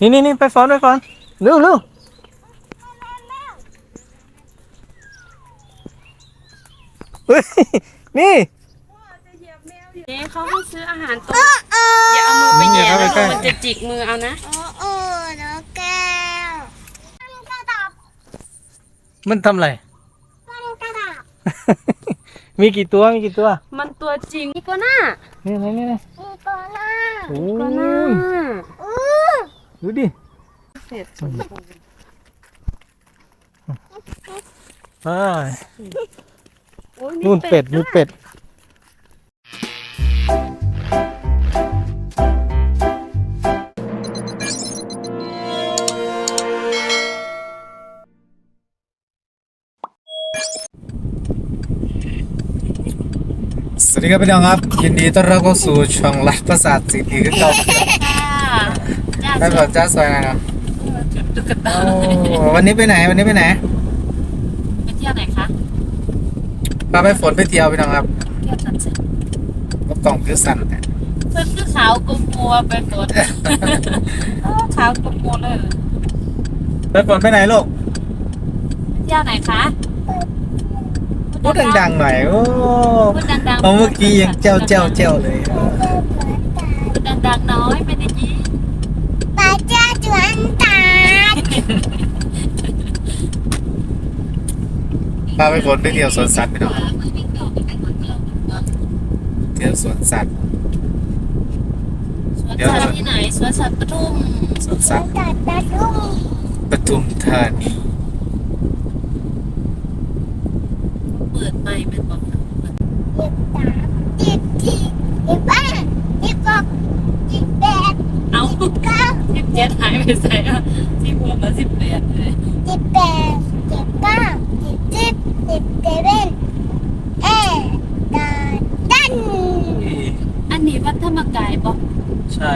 นี่นี่นี่ไปฝอนไปฝอนเร็วเร็วเฮ้ยนี่เอ๊ะเขาให้ซื้ออาหารตัวอย่าเอามือไปแหย่แล้วมันจะจิกมือเอานะ โอ้โอ้น้องแก้วมันกระดับมันทำอะไรมันกระดับ มีกี่ตัวมีกี่ตัวมันตัวจริงนี่ก็น่านี่นี่นี่นี่มีตัวหน้าโอ้ก็น่ายอู้ดูดิเสร็จอ่าโอ้ยนู่นเป็ดด้มีวยเป็ดส วัสดีครับพี่น้องครับ ยินดีต้อนรับเข้าสู่ช่องรัฐประสาทสิ่งดีขึ้นเก่าค่ะจ้าได้แบบจ้าซอยนะครับตุ๊กตาโอ้วันนี้ไปไหนวันนี้ไปไหนไปเที่ยวไหนคะพาไปฝนไปเที่ยวพี่น้องครับเที่ยวสันเซ็ตรถกล่องคือสั่นเนี่ยเพื่อนคือขาวกลัวๆไปฝนเออขาวกลัวๆเลยไปฝนไปไหนลูกไปเที่ยวไหนคะ พูดดังๆหน่อย โอ้พูดดังๆเอาเมื่อกี้ยังเจ้าเจ้าเจ้าเลยพูดดังๆน้อยไม่ได้ยินปลาจ้าจวนตาพาไปฝนไปเที่ยวสวนสัตว์พี่น้องเที่ยวสวนสัตว์สวนสัตว์ที่ไหนสวนสัตว์ปทุมสวนสัตว์ตัดตาทุ่งปทุมธานี เปิดไมค์เป็นบอกหยิบตาหยิบทีหยิบบ้าหยิบกบหยิบแบกเอาหยิบเก้าสิบเจ็ดหายไปใส่อะที่พวมาสิบแปดเลยหยิบแปดหยิบเก้าหยิบสิบหยิบเซเว่นเอดาดันอันนี้วัดธรรมกายบอกใช่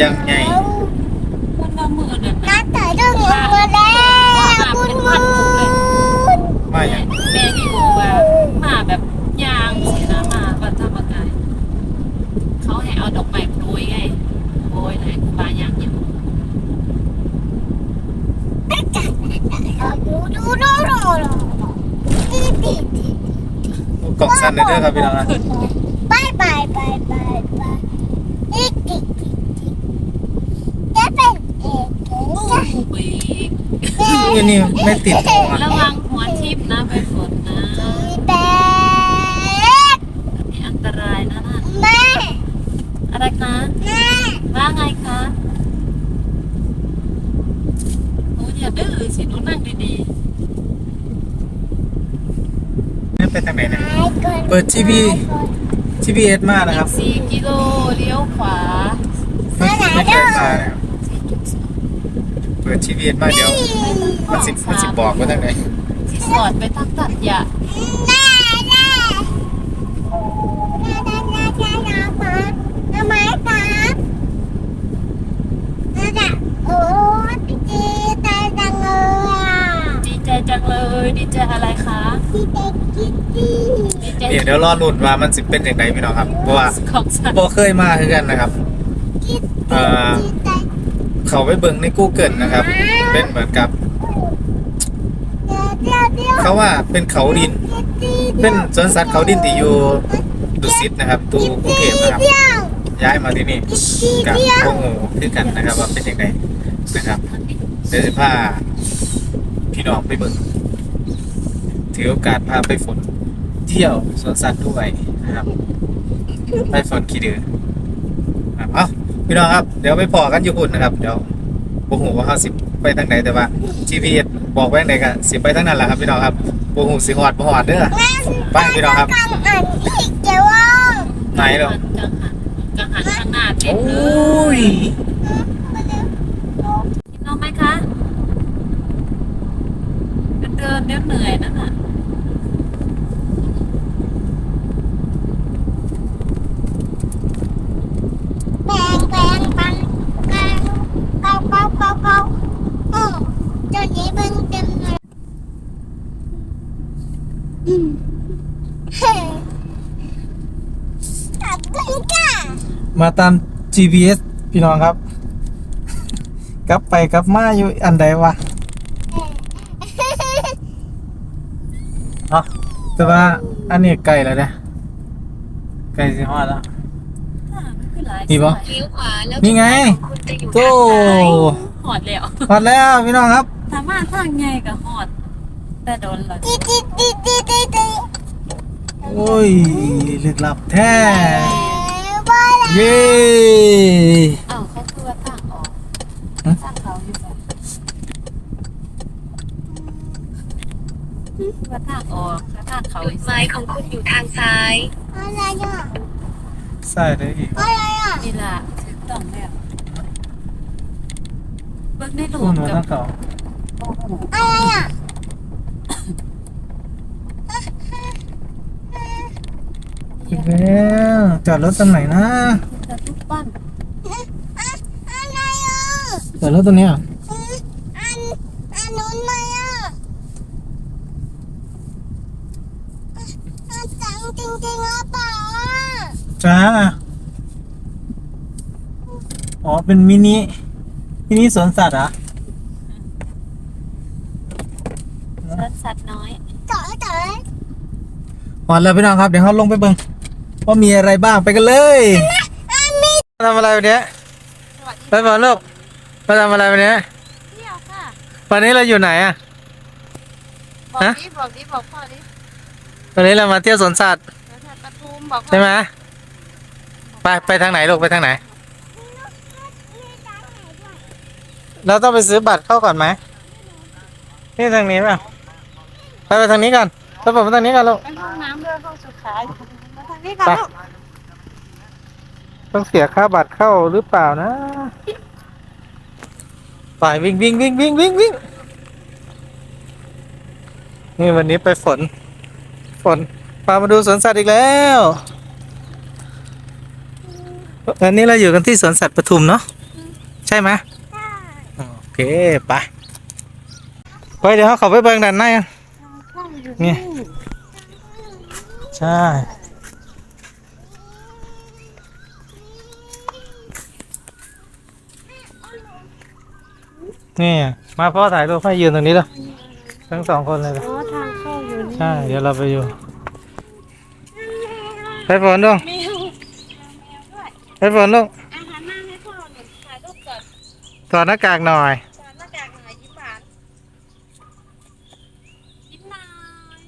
ยังไงคุณละหมื่นอะนัดเต๋อดึงมาแล้วคุณมูนมาอย่างแม่ที่บอกว่า มาแบบยางสินะมาวัดธรรมกายเขาให้เอาดอกไม้โปรยไงโปรยไหนครูบาอย่างอยู่ดูดูดูดูดีดีดีกล่องสั้นเลยเด้อครับพี่น้องนะบายบายบายบายบายดีดีดีดีจะเป็นเอกโอ้โหอุ้ยนี่ไม่ติดทองอะระวังหัวทิพนะไปฝนนะ แบก อันนี้อันตรายนะน่ะ แม่ อะไรคะ แม่ ว่าไงคะหนูอย่าดื้อสิหนูนั่งดีนี่ไปทางไหนเนี่ยไอ้คนเปิด GP GPS มาๆนะครับสี่กิโลเลี้ยวขวาไม่ไม่เคยมาเนี่ยเปิด GPS มาเดี๋ยวมันสิมันสิบอกว่าทางไหนที่สอดไปทางตัดหยาแม่แม่แม่แม่แม่แม่น้ำมาทำไมครับนั่นอะโอ้ดีใจจังเลยอะ ดีใจจังเลยดีใจอะไรคะ ดีใจกิ๊กกี้ ดีใจเดี๋ยวเดี๋ยวรอลุ้นว่ามันสิเป็นอย่างไรพี่น้องครับ เพราะว่าของสัตว์บ่เคยมาคือกันนะครับกิ๊กเอ่อดีใจเขาไปเบิ่งใน Google นะครับ เป็นเหมือนกับเดี๋ยวเดี๋ยวเดี๋ยวเขาว่าเป็นเขาดิน เป็นสวนสัตว์เขาดินที่อยู่ดุสิตนะครับตูกรุงเทพนะครับเดี๋ยวย้ายมาที่นี่กิ๊กกับเดี๋ยวพวกหมูคือกันนะครับว่าเป็นยังไงนะครับเดี๋ยวจะพาพี่น้องไปเบิ่งถือโอกาสพาไปฝน เที่ยวสวนสัตว์ด้วยนะครับไปฝนขี้ดื้อครับเอ้าพี่น้องครับเดี๋ยวไปพอกันอยู่พุ่นนะครับ เดี๋ยวโอ้โหว่าเขาสิไปทางไหนแต่ว่า GPS บอกไว้ทางไหนกันสิไปทางนั้นแหละครับพี่น้องครับโอ้โหสิหอดบ่หอดเด้อไปพี่น้องครับกังอันอีกเดี๋ยวว่าไหนเหรอกังหันกังหันข้างหน้าเต็มโอ้เลยยกินนมไหมคะเดินเดี๋ยวเหนื่อยนั่นน่ะ แปลงแปลงปังกังเกาเกาเกาเกาโอ้เจ้านี้เบิ่งเต็มเลยอืมเฮ้ขอบคุณค่ะ มาตาม GPS พี่น้องครับ กลับไปกลับมาอยู่อันใดวะอ๋อแต่ว่าอันนี้ไก่แล้วเนี่ยไก่สิฮอดแล้วอ่ามันคือหลายนี่ปะสายเลี้ยวขวาแล้วนี่ไง คุณจะอยู่โตหอดแล้วฮอดแล้วพี่น้องครับ สามารถทางไงกับหอด แต่โดนเหรอตีตีตีตีตีตีโอ้ยลึกลับแท้บ้าละ เย้อ้าวเขาคือว่าทางออกฮะทางเขาอยู่แบบคือว่าทางออกแล้วทางเขาจุดหมายของคุณอยู่ทางซ้าย อะไรอะใส่ได้อีกอะไรอะนี่ล่ะถูกต้องแล้วเบิกในโหลคุณดมากัตั้บงเก่าโอ้โหอะไรอะ อีกแล้วจอดรถตรงไหนนะจะทุกปั้นอะไรอะจอดรถตรงเนี้ยอันอันนู้นไหมอะอันจังจริงจริงหรือเปล่าอะจ้าอ๋อเป็นมินิมินิสวนสัตว์เหรอะสวนสัตว์น้อย เจ๋อเจ๋อฮอดแล้วพี่น้องครับเดี๋ยวเขาลงไปเบิ่ง ว่ามีอะไรบ้างไปกันเลยอันนี้ทำอะไรวันเนี้ยสวัสดีไปบอลลูกไปทำอะไรวันเนี้ยเที่ยวค่ะวันนี้เราอยู่ไหนอะบอกฮะดิบอกดิบอกพ่อดิวันนี้เรามาเที่ยวสวนสัตว์สวนสัตว์ปทุมบอกพ่อใช่ไหมไปไปทางไหนลูกไปทางไหน เราต้องไปซื้อบัตรเข้าก่อนไหมนี่ทางนี้ป่ะไปไปทางนี้ก่อนไปผมไปทางนี้ก่อนลูกไปห้องน้ำด้วยห้องสุดท้าย มาทางนี้ไปค่ะต้องเสียค่าบัตรเข้าหรือเปล่านะ ไปวิ่งวิ่งวิ่งวิ่งวิ่งวิ่งนี่วันนี้ไปฝน ฝนพามาดูสวนสัตว์อีกแล้ววันนี้เราอยู่กันที่สวนสัตว์ปทุมเนาะใช่ไหมโอเคไปไปเดี๋ยวเขาข้าไปเบิ่งด้านในกันนี่ใช่ นี่ มาพ่อถ่ายรูปให้ยืนตรงนี้เลยทั้งสองคนเลยอ๋อทางเข้าอยู่นี่ใช่เดี๋ยวเราไปอยู่ไปฝนลูกแมวไปฝนลูกอาหารหน้าให้พ่อหน่อยถ่ายรูปก่อนถอดหน้ากากหน่อยจานหน้ากากหน่อยยิ้มหวานยิ้มหน่อย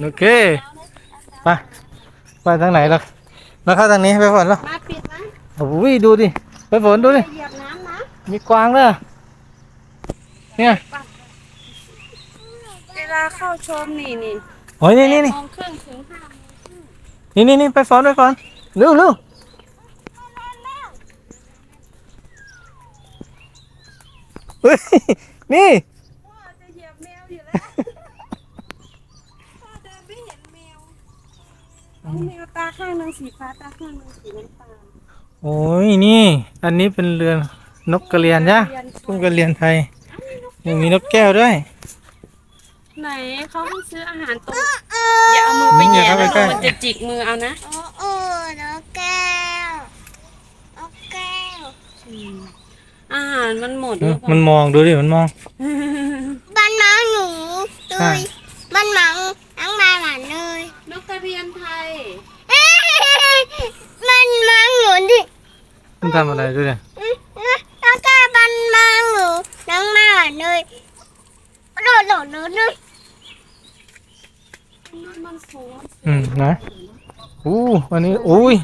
โอเคไปไปทางไหนล่ะเราเข้าทางนี้ไปฝนลูกมาปิดนะโอ้ยดูดิไปฝนดูดิเหยียบน้ำนะ มีกวางเลยเนี่ยเวลาเข้าชมนี่นี่โอ้ยนี่นี่นี่โมงครึ่งถึงห้าโมงนี่นี่นี่ไปฝนไปฝนเร็วเร็วเฮ้ยนี่ พ่อจะเหยียบแมวอยู่แล้วพ่อเดินไม่เห็นแมวแมวตาข้างหนึงสีฟ้าตาข้างหนึงสีน้ำตาลโอ้ยนี่ อันนี้เป็นเรือน นกกระเรียนจ้ะทุ่งกระเรียนไทยยังมีนกแก้วด้วย ไหนเขาให้ซื้ออาหารตรงอย่าเอามือไปแหย่อย่าเข้าไปแล้วใกล้มันจะจิกมือเอานะโอ้โอ้นกแก้วนกแก้วอาหารมันหมดหเอรืออเปมันล่ามองดูดิมันมองบ้านหมาหนูใช่ดุยบ้านหมาทั้งมาหลานเลยนกกระเรียนไทยมันมาหนูดิมันทำอะไรดูดิแล้วก็บ้านหมาหนูทั้งมาหลานเลยโดดโดดโดดโดด มันสูง อืม นะอู้วันนี้อุ้ย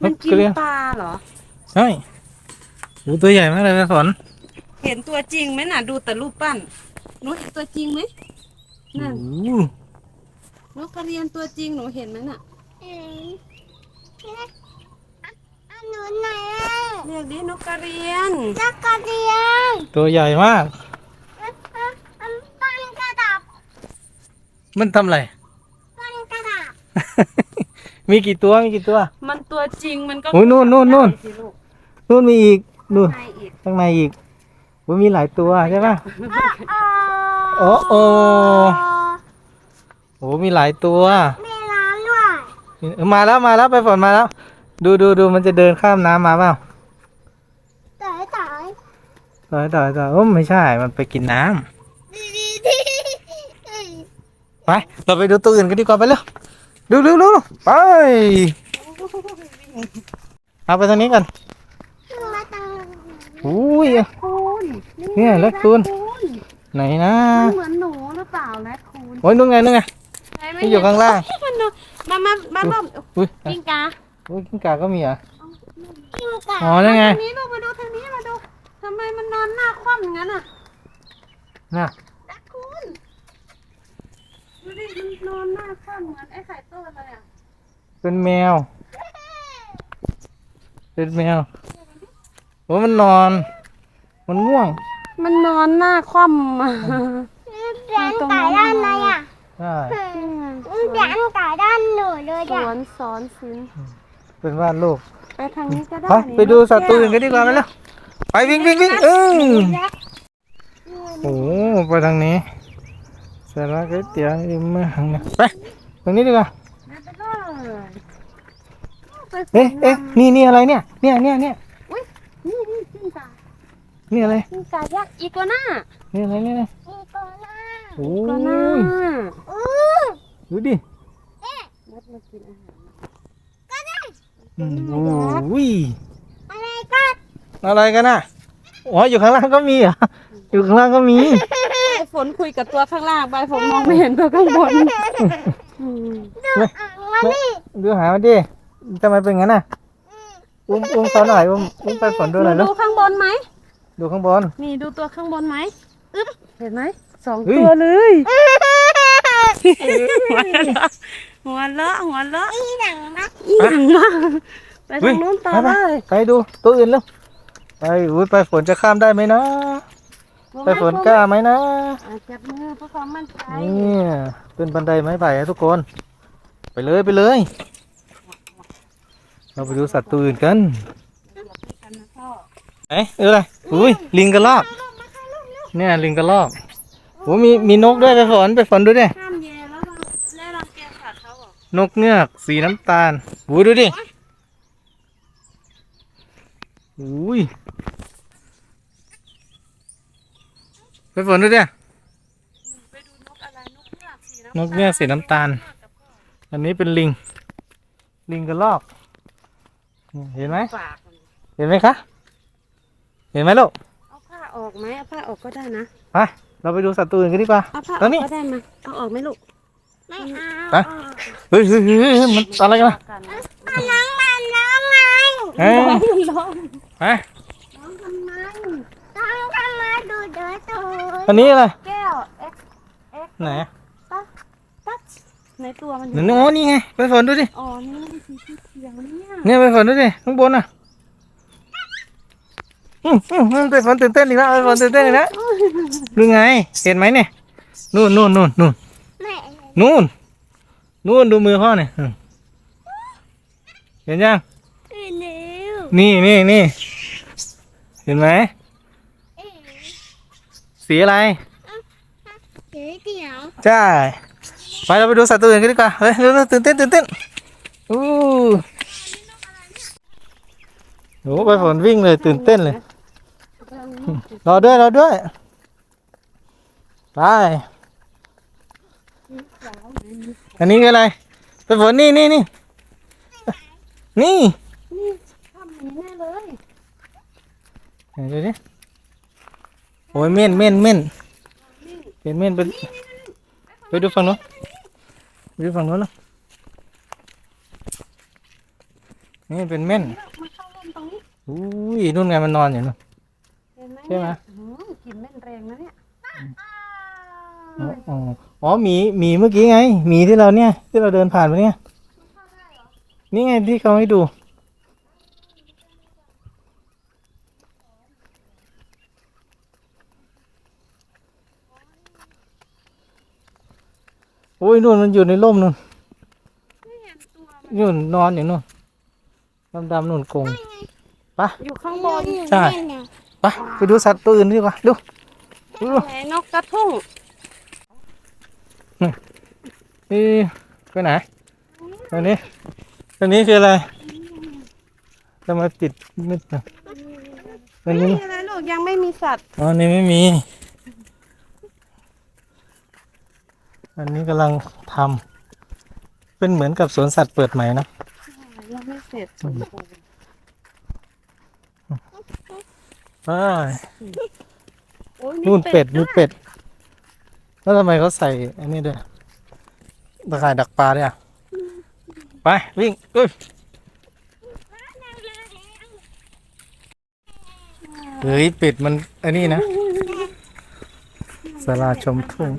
นมันกกิกระนเรียนปลาเหรอใช่อู้ตัวใหญ่มากเลยนะฝนเห็นตัวจริงไหมน่ะ ดูแต่รูปปั้นหนูเห็นตัวจริงไหมนั่นอู้นกกระเรียนตัวจริงหนูเห็นไหมน่ะอืมอันนู้นไหนอะเรียกดินกกระเรียนจักรเดียน ตัวใหญ่มากอันปั้นกระดับ มันทำอะไรปั้นกระดับ มีกี่ตัวมีกี่ตัว มันตัวจริงมันก็โอ้ยนู่นนู่นนู่น ได้สิลูกนู่นมีอีกนู่นในอีกข้างในอีกว่ามีหลายตัวใช่ปะโอ้โอ้โอ้โหมีหลายตัว มีร้านด้วยเออมาแล้วมาแล้วไปฝนมาแล้ว ดูดูดูมันจะเดินข้ามน้ำมาเปล่าแต่ต่อยต่อยต่อยโอ้ไม่ใช่ มันไปกินน้ำไปเราไปดูตัวอื่นกันดีกว่าไปเร็ว ดูดูดูไปเอาไปทางนี้กันมาตังอุ้ยคูณเนี่ยแรดคูณไหนนะมันเหมือนหนูหรือเปล่าแรดคูณโอ้ยนู่นไงนู่นไงที่อยู่ข้างล่างมันหนูมามามาลมอุ้ยจิงกาอุ้ยกิ้งก่าก็มีเหรอะกิ้งก่าอ๋อนั่นไงทางนี้ลูกมาดูทางนี้มาดูทำไมมันนอนหน้าคว่ำอย่างนั้นอะน่ะแรดคูณ ดูดิมันนอนหน้าคว่ำเหมือนไอ้ไข่ต้นเลยอะเป็นแมว เป็นแมวโอ้ยมันนอน มันง่วง มันนอนหน้าคว่ำอะแดนไก่ด้านในอะใช่แดนไก่ด้านหนูเลยสอะวนสอนศิลป์เป็นวาดรูปไปทางนี้ก็ได้ไปไปดูสัตว์ตัวอื่นกันดีกว่าไปแล้วไปวิ่งวิ่งวิ่งเออโอ้โหไปทางนี้ เสร็จแล้วก๋วยเตี๋ยวริมเมืองนะไปตรงนี้ดีกว่าไปเลยไปสวนเอ๊ะเอ๊ะนี่นี่อะไรเนี่ย เนี่ยเนี่ยเนี่ยอุ้ยนี่นี่จิงกานี่อะไรจิงกายักษ์อีกัวน่านี่อะไรเนี่ยมีตัวหน้าโอ้อีกัวน่ายอู้ดูดินัดมากินอาหารอืมโอ้ยอะไรก็อะไรกันน่ะอ๋ออยู่ข้างล่างก็มีเหรออยู่ข้างล่างก็มีใบ ฝนคุยกับตัวข้างล่างใบฝนมองไม่เห็นตัวข้างบนอืมอะมานี่ดูหามันดิทำไมเป็นงั้นน่ะ อุ้มอุ้มเขาหน่อย อุ้มอุ้มไปฝนดูหน่อยหลูดูกข้างบนไหมดูข้างบน นี่ดูตัวข้างบนไหมอึ๊บเห็นไหมสองเฮ้ย ตัวเลยหัวเลอะหัวเลอะอีหนังนะอีหยังมากไปทางนู้นต่อไปเลยไปดูตัวอื่นแล้วไปอุ้ยไปฝนจะข้ามได้ไหมนะ ไปฝนกล้าไหมนะอะจับมือเพื่อความมั่นใจเนี่ยเป็นบันไดไม้ไผ่อะทุกคน ไปเลยไปเลย เราไปดูสัตว์ตัวอื่นกันไหนเอออะไรอุ้ยลิงกระรอกเนี่ยลิงกระรอกโอ้มีมีนกด้วยไปฝนไปฝนดูดิห้ามแย่แล้วเราและรังแกสัตว์เขาเหรอนกเงือกสีน้ำตาลอุ้ยดูดิอุ้ย ไปฝนดูดิไปดูนกอะไรนกเงือกสีน้ำนกเงือกสีน้ำตาล อันนี้เป็นลิง ลิงกระรอกเห็นไหมฝากมันเห็นไหมคะ เห็นไหมลูกเอาผ้าออกไหมเอาผ้าออกก็ได้นะไปเราไปดูสัตว์ตัวอื่นกันดีกว่า เอาผ้าอแล้อวกนี่ก็ได้มาเอาออกไหมลูกไม่เอาไปเฮ้ยเฮ้ยเฮ้ยเฮ้ยมันอะไรกันล่ะ กันน้องมันน้องไงเอ้ยร้อง ไป ร้องทำไม น้องก็มาดูเด้อ ตัวอันนี้อะไร แก้วเอ็กไหนตั๊กตั๊กในตัวมันอหนูยู่โอ้นี่ไงไปฝนดูดิอ๋อนี่มันสีเขียวเนี่ยเนี่ยไปฝนดูดิข้างบนน่ะอืมอืมอืมไปฝนตื่นเต้นอีกแล้วไปฝนตื่นเต้นอีกแล้วดูไงเห็นไหมเนี่ยนู่นนู่นนู่นนู่นไม่นู่นนู่นดูมือพ่อเนี่ยอืมเห็นยังเอ็นเร็วนี่นี่นี่เห็นไหมเอ็น สีอะไร เดี๋ยวเดี๋ยวใช่ ไปเราไปดูสัตว์ตัวอื่นกันดีกว่าเฮ้ยเร็วๆตื่นเต้นตื่นเต้นอู้โอ้ไปฝนวิ่งเลยตื่นเต้นเลย รอด้วยรอด้วย ไป อันนี้คืออะไร ไปฝนนี่นี่นี่นี่ทำอย่างนี้แน่เลยไหนดูดิ โอ้ยเม่นเม่นเม่นเป็นเม่นเป็นไปดูฝั่งโน้นไปดูฝั่งโน้นนะนี่เป็นเม่นมาเข้าร่มตรงนี้อุ้ยนู่นไงมันนอนอยู่นู่นเห็นไหมใช่ไหมเนี่ยอืมกลิ่นแม่นแรงนะเนี่ยอ๋ออ๋ออ๋อหมีหมีเมื่อกี้ไงหมีที่เราเนี่ย ที่เราเดินผ่านไปเนี่ยนี่ไงที่เขาให้ดู โอ้ยนู่นมันอยู่ในร่มนู่นไม่เห็นตัวมันนู่นนอนอยู่นู่นดำๆนู่นกรงไปอยู่ข้างบนใช่ไปไปดูสัตว์ตัวอื่นดีกว่าดูดูไหนนกกระทุ่งเอ๊ะไปไหนตัวนี้ตัวนี้คืออะไรทำไมติดมืดนะตัวนี้นี่อะไรลูกกยังไม่มีสัตว์ อ๋อนี่ไม่มี อันนี้กำลังทำเป็นเหมือนกับสวนสัตว์เปิดใหม่นะยังไม่เสร็จใช่โอ้ยนู่นเป็ดด้นู่วนยเป็ด แล้วทำไมเขาใส่อันนี้ด้วยตะข่ายดักปลาด้วยอะไป วิ่งอุ้ยเฮ้ยเป็ดมันอันนี้นะสลาชมทุ่ง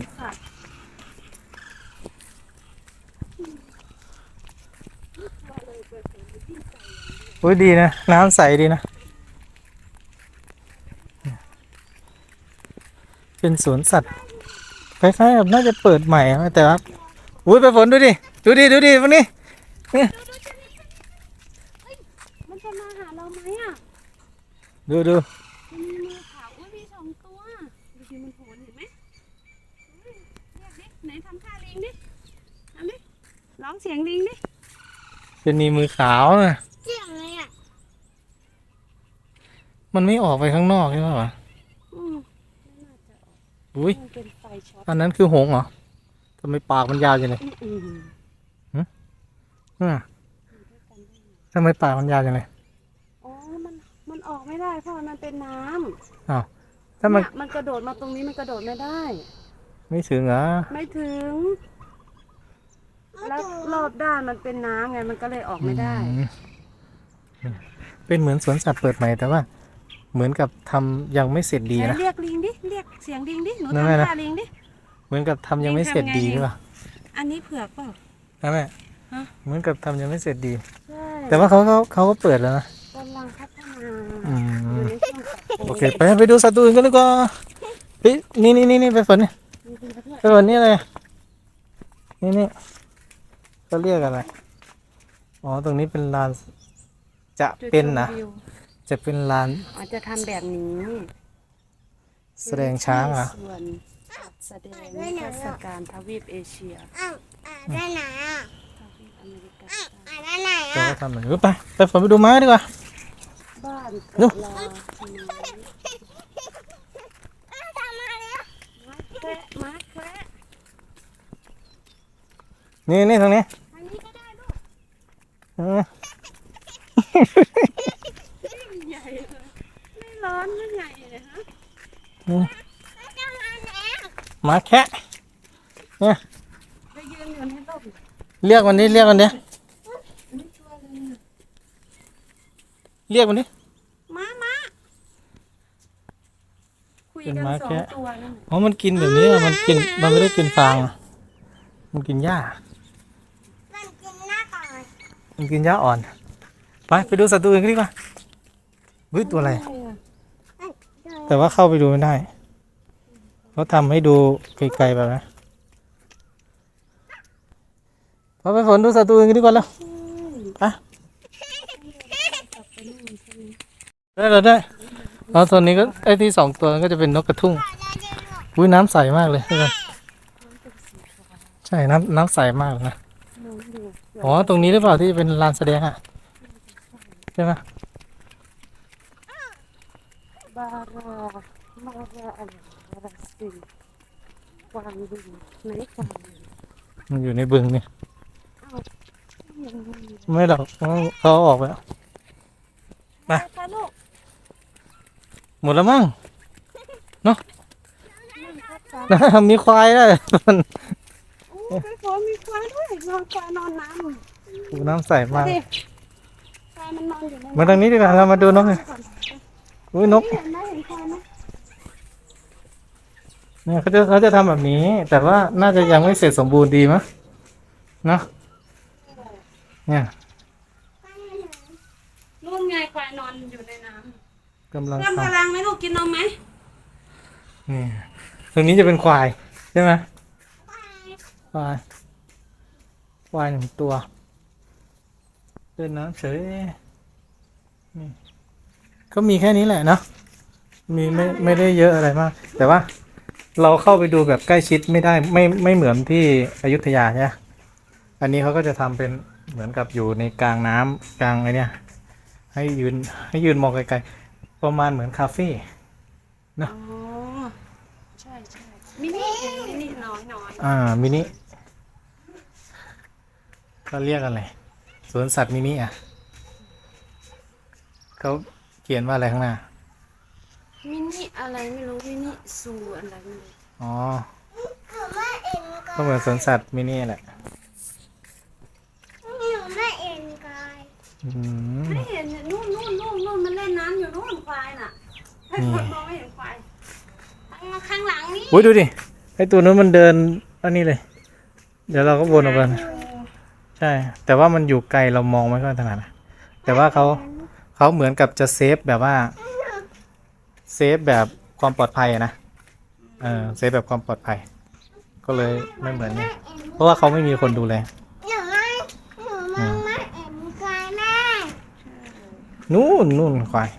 อุ้ยดีนะ น้ำใสดีนะ เป็นสวนสัตว์คล้ายๆกับน่าจะเปิดใหม่นะแต่ว่าอุ้ยไปฝนดูดิ ดูดิ ดูดิพวกนี้มันจะมาหาเราไหมอะดูดูมันมีมือขาวอุ้ยมีสองตัวดูสิมันโผล่เห็นไหมเฮ้ยเรียกดิไหนทำท่าลิงดิทำดิร้องเสียงลิงดิจะมีมือขาวนะ เสียงอะไรอะ มันไม่ออกไปข้างนอกใช่ไหมวะอืมอุ้ยมันเป็นไฟช็อตอันนั้นคือหงส์เหรอทำไมปากมันยาวจังเลยอืมอืมทำไมปากมันยาวจังเลย อ๋อมันมันออกไม่ได้เพราะมันเป็นน้ำอ้าวถ้ามันเนี่ยมันกระโดดมาตรงนี้มันกระโดดไม่ได้ ไม่ถึงเหรอไม่ถึง แล้วรอบด้านมันเป็นน้ำไงมันก็เลยออกไม่ได้ อืมเป็นเหมือนสวนสัตว์เปิดใหม่แต่ว่า เหมือนกับทำยังไม่เสร็จดีไหนนะ เรียกลิงดิ เรียกเสียงลิงดิ หนูนั่นไงทำนะ ท่าลิงดิ เหมือนกับทำยังไม่เสร็จดีหรือเปล่าอันนี้เผือกเปล่าใช่ไหมฮะ เหมือนกับทำยังไม่เสร็จดี ใช่แต่ว่าเขาเขาเขาก็เปิดแล้วนะกำลังพัฒนาอือยู่มในช่วงปรับปรุงโอเคไปไปดูสัตว์ตัวอื่นกันดีกว่าเฮ้ยนี่นี่นี่นี่ไปฝนนี่มีดีประเทศไปฝนนี่อะไรนี่นี่เขาเรียกอะไรอ๋อตรงนี้เป็นลานจะจุดเป็นชมนะวิว จะเป็นลานอาจจะทำแบบนี้แสดงช้างเหรอะส่วนจัดแสดงนิทรรศการทวีปเอเชียอ้าวอ่าด้านไหนอะทวีปอเมริกาอ้าวอ่าด้านไหนเราอะก็ทำหน่อยไปไปฝนไปดูม้าดีกว่า บ้านนู่กะลาชินอ้าวทำมาแล้วม้าแคระม้าแคระนี่นี่ตรงนี้ทางนี้ก็ได้ลูกเออใหญ่เลย ไม่ร้อนไม่ใหญ่เลยฮะแล้วจะมาแล้วม้าแคะไปยืนอยู่ในร่มเรียกมันดิเรียกมันดิไม่ชัวร์เลยเรียกมันดิม้าม้าคุยเป็นกันม้าสองแคะตัวนั่นแหละอ๋อมันกินแบบนี้อะมันกินมันไม่ได้กินฟางอะมันกินหญ้ามันกินหน้าก่อนมันกินหญ้าอ่อนไปไปดูสัตว์ตัวอื่นกันดีกว่า เฮ้ยตัวอะไร แต่ว่าเข้าไปดูไม่ได้เขาทำให้ดูไกลๆแบบนะพอไปฝนดูสัตว์ตัวอื่นกันดีกว่าแล้วไปได้เราได้แล้วตัวนี้ก็ไอ้ที่สองตัวนั้นก็จะเป็นนกกระทุ่งอุ้ยน้ำใสมากเลยทุกคนใช่น้ำน้ำใสมากเลยนะอ๋อตรงนี้หรือเปล่าที่เป็นลานแสดงอะใช่ไหม บาราบาราอะไรบาราสิงกวางดึงไหนกวางดึงมันอยู่ในบึงเนี่ยยังไงไม่หรอกเขาเขาเอาออกไปแล้วไปค่ะลูกหมดแล้วมั้ง นั่งครับจ้านะมีควายด้วยมันโอ้ไปขอมีควายด้วยนอนควายนอนน้ำดูน้ำใสมากดิควายมันนอนอยู่ในมาทางนี้ดีกว่าเรามาดูนกเลยอุ้ ยนกเห็นไหมเห็นควายไหมเนี่ยเขาจะเขาจะทำแบบนี้ แต่ว่าน่าจะยังไม่เสร็จสมบูรณ์ดีมั้งเนอะเนี่ยนู่นไงควายนอนอยู่ในน้กำลังำเพิ่มทพลังไหมลูกกินนมไหมำนี่ตรงนี้จะเป็นควายใช่ไหมควายควายหนึ่งตัวเดินน้ำเฉยนี่ ก็มีแค่นี้แหละเนาะมีไม่ไม่ได้เยอะอะไรมาก แต่ว่าเราเข้าไปดูแบบใกล้ชิดไม่ได้ไม่ไม่เหมือนที่อยุธยาใช่ไหมอันนี้เขาก็จะทำเป็นเหมือนกับอยู่ในกลางน้ำกลางไอเนี่ยให้ยืนให้ยืนมองไกลๆประมาณเหมือนคาเฟ่นะอ๋อใช่ใช่มินิเองมินิน้อยน้อยอ่ามินิเขาเรียกอะไรสวนสัตว์มินิอะเขาเขียนว่าอะไรข้างหน้า มินิอะไรไม่รู้มินิซูอะไรไม่รู้อ๋อหนูไม่เอ็นกาก็เหมือนสวนสัตว์มินิแหละหนูไม่เอ็นกายอืม ไม่เห็นเนี่ยนู่นนู่นนู่นนู่นมันเล่นน้ำอยู่นู่นควายน่ะให้นี่ คนมองไม่เห็นควายข้างหลังนี่อุ้ยดูดิ ไอตัวนู้นมันเดินอันนี้เลย เดี๋ยวเราก็วนออกไปนะใช่ แต่ว่ามันอยู่ไกลเรามองไม่ค่อยถนัดนะแต่ว่าเขา เขาเหมือนกับจะเซฟแบบว่าเซฟแบบความปลอดภัยอะนะเออเซฟแบบความปลอดภัย ก็เลยไม่เหมือนนี่เพราะว่าเขาไม่มีคนดูแลหนูไม่หนูไม่ไม่เอ็นกายแม่นู่นนู่นควาย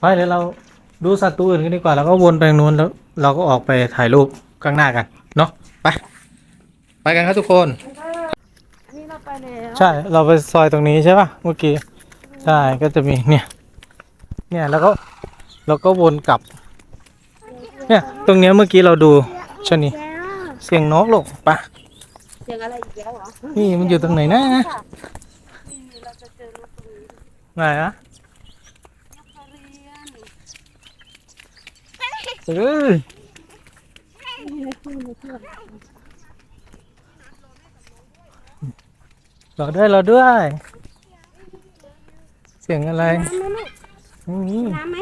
ไปเดี๋ยวเราดูสัตว์ตัวอื่นกันดีกว่าแล้วก็วนไปทางนู้นแล้ว เราก็ออกไปถ่ายรูปข้างหน้ากัน เนาะไป ไปกันครับทุกคนอันนี้เรา ไปแล้วใช่ เราไปซอยตรงนี้ใช่ป่ะเมื่อกี้ใช่ก็จะมีเนี่ย เนี่ยแล้วก็เราก็วนกลับ เนี่ย ตรงเนี้ยเมื่อกี้เราดูชะนีแล้วเสียงนกหลกปะเสียงอะไรอีกแล้วเหรอนี่มันอยู่ตรงไหนนะนี่เราจะเจอนกตรงนี้ไหนอะนกกระเรียนเอ้ย นี่ในคู่ในคู่ รอด้วยรอด้วย เสียงอะไรน้ำไหมลูกไม่มีน้ำไหม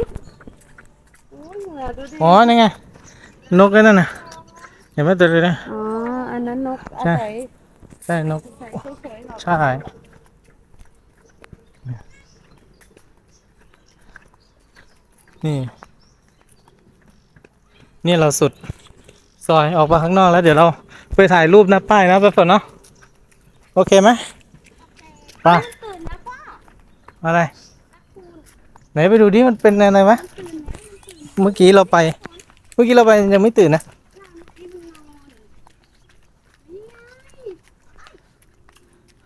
โอ้ยเหงื่อดูดิอ๋อนี่ไงนกไอ้นั่นน่ะเห็นไหมตัวนี้นะอ๋ออันนั้นนกอาใช่ศัยใช่นกใส่สวยๆหรอใช่นี่ นี่เราสุด ซอยออกมาข้างนอกแล้วเดี๋ยวเราไปถ่ายรูปหน้าป้ายนะไปฝนเนาะโอเคไหมไป่ะตื่นแล้วพ่ออะไร ไหนไปดูดิมันเป็นอะไรวะเมื่อกี้เราไป เมื่อกี้เราไปยังไม่ตื่นนะ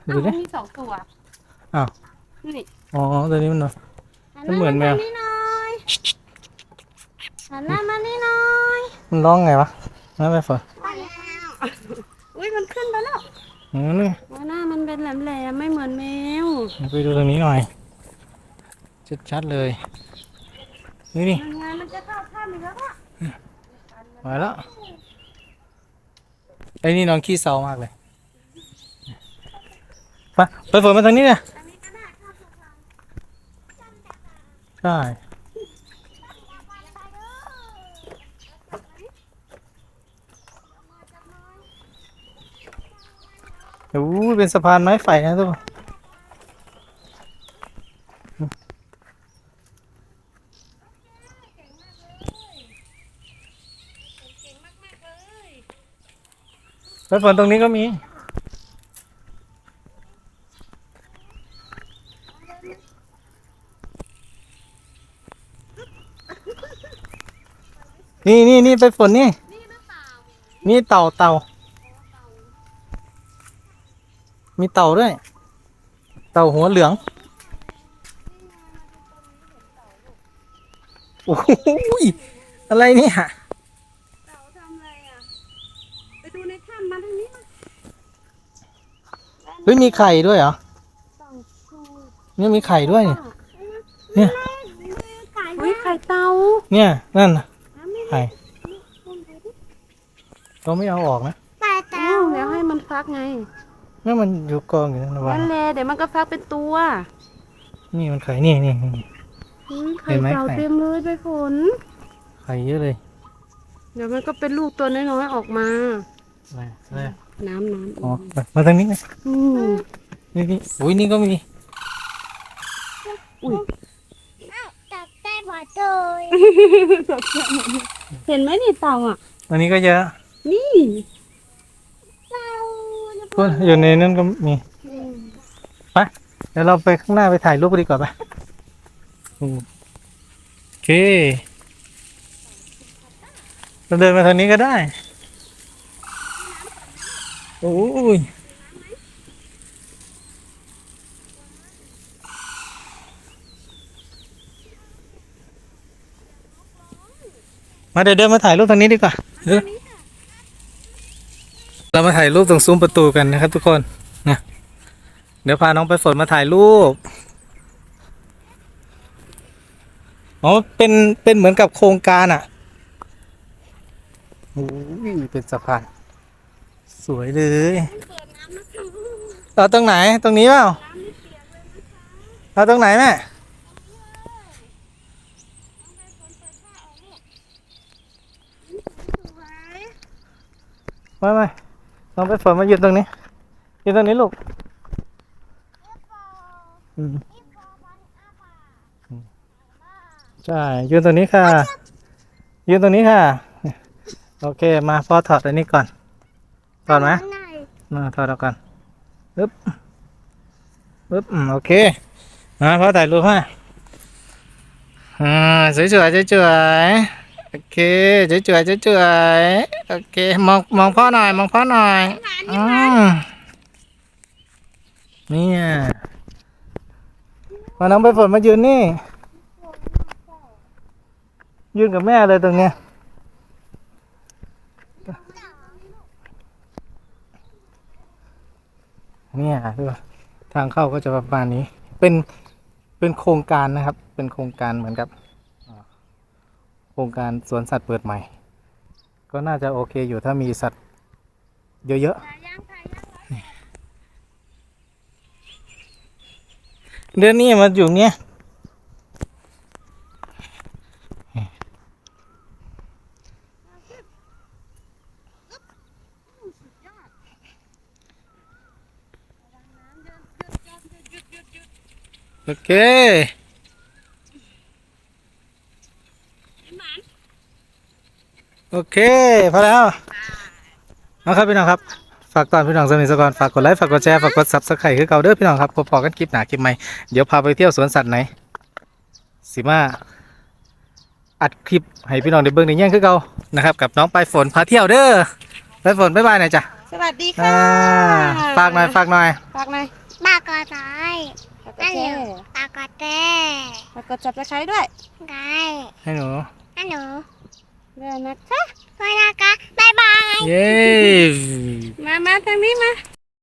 ดูดิอ้าวมีสองตัวอ้าวนี่อ๋อตัวนี้มันเนอะมันเหมือนแมวนี่หน่อยหันหน้ามานี่หน่อยมันร้องไงวะนั่นไปฝนไปแล้วอุ้ยมันขึ้นไปแล้วอืมนี่หัวหน้ามัน เป็นแหลมๆไม่เหมือนแมวไปดูตรงนี้หน่อย ชัดๆเลย นี่นี่ยังไงมันจะเข้าถ้ำอีกแล้วอะมาแล้วไอ้นี่น้องขี้เศร้ามากเลยมาไปฝนมาทางนี้เนี่ยอันนี้ก็ได้เข้าสุพรรณใช่ โอ้เป็นสะพานไม้ไฟนะทุกคนเก่งมากๆเลยไปฝนตรงนี้ก็มีนี่นี่นี่ไปฝนนี่ นี่เต่าเต่า มีเต่าด้วย เต่าหัวเหลืองโอ้โหยอะไรเนี่ยเต่าทำอะไรอะ ไปดูในถ้ำมาทางนี้มาเฮ้ยมีไข่ด้วยเหรอเต่าชูเนี่ยมีไข่ด้วยเนี่ยเนี่ยอุ้ยไข่เต่าเนี่ยนั่นน่ะน้ำไม่ไข่เราไม่เอาออกนะไปแต่เอ้าเดี๋ยวให้มันฟักไง นี่มันอยู่กองอยู่นั่นนะวะนั่นแหละเดี๋ยวมันก็ฟักเป็นตัว นี่มันไข่นี่นี่นี่ อุ๊ยไข่เห็นไหมเต่าไข่ เต็มเลยไปฝน ไข่เยอะเลยเดี๋ยวมันก็เป็นลูกตัวน้อยๆออกมาอะไรอะไรน้ำน้ำอ๋อมามาทางนี้นะอืมนี่นี่อุ้ยนี่ก็มีตัดได้หมดเลยเห็นไหมนี่เต่าอะ อันนี้ก็เยอะ นี่เรา ก็อยู่ในนั้นก็มีไปเดี๋ยวเราไปข้างหน้าไปถ่ายรูปดีกว่าปะโอเค เราเดินมาทางนี้ก็ได้ โอ้ยมาเดี๋ยวเดินมาถ่ายรูปทางนี้ดีกว่า เรามาถ่ายรูปตรงซุ้มประตูกันนะครับ ทุกคนนะเดี๋ยวพาน้องไปฝนมาถ่ายรูปอ๋อเป็นเป็นเหมือนกับโครงการอะโอ้ยเป็นสะพานสวยเลยเราตรงไหนตรงนี้เปล่าเราตรงไหนแม่ไม่ไม่ น้องไปฝนมายืนตรงนี้ยืนตรงนี้ลูกอืมใช่ยืนตรงนี้ค่ะ ยืนตรงนี้ค่ะ โอเค มาพ่อถอดอันนี้ก่อนถอดไหมหน่อยมาถอดออกก่อนปึ๊บปึ๊บอืมโอเคมาพ่อถ่ายรูปให้อ่าสวยๆสวยๆ โอเคสวยๆสวยๆโอเคมองมองพ่อหน่อยมองพ่อหน่อยหวานอืมเนี่ยมาน้องไปฝนมายืนนี่ ยืนกับแม่เลยตรงเนี้ยเนี่ยดูทางเข้าก็จะประมาณนี้ เป็นเป็นโครงการนะครับ เป็นโครงการเหมือนกับอ่า โครงการสวนสัตว์เปิดใหม่ ก็น่าจะโอเคอยู่ถ้ามีสัตว์เยอะๆยยยยเดือนนี้มาอยู่เนี้ยโอเค หมาน โอเคพอแล้วเอาครับพี่น้องครับ ฝากตอนพี่น้องสมิสกรฝากกดไลค์ฝากกดแชร์ฝากกดซับสไครต์คือเก่าเด้อพี่น้องครับพบๆกันคลิปหนาคลิปใหม่เดี๋ยวพาไปเที่ยวสวนสัตว์ไหนสิมาอัดคลิปให้พี่น้องได้เบิ่งในแย่งคือเก่านะครับกับน้องปลายฝนพาเที่ยวเด้อปลายฝนบ๊ายบายหน่อยจ้ะสวัสดีอ่าค่ะฝากหน่อยฝากหน่อย ฝากหน่อยปากกอดายฝากกนั่ดนแชเหรอร์ปากกอดแต้ฝากกดจับตะไคร้ด้วยได้ให้หนูฮัลโหล เดี๋ยวนะคะพอนะคะบ๊ายบาย เย้ มา มาทางนี้มา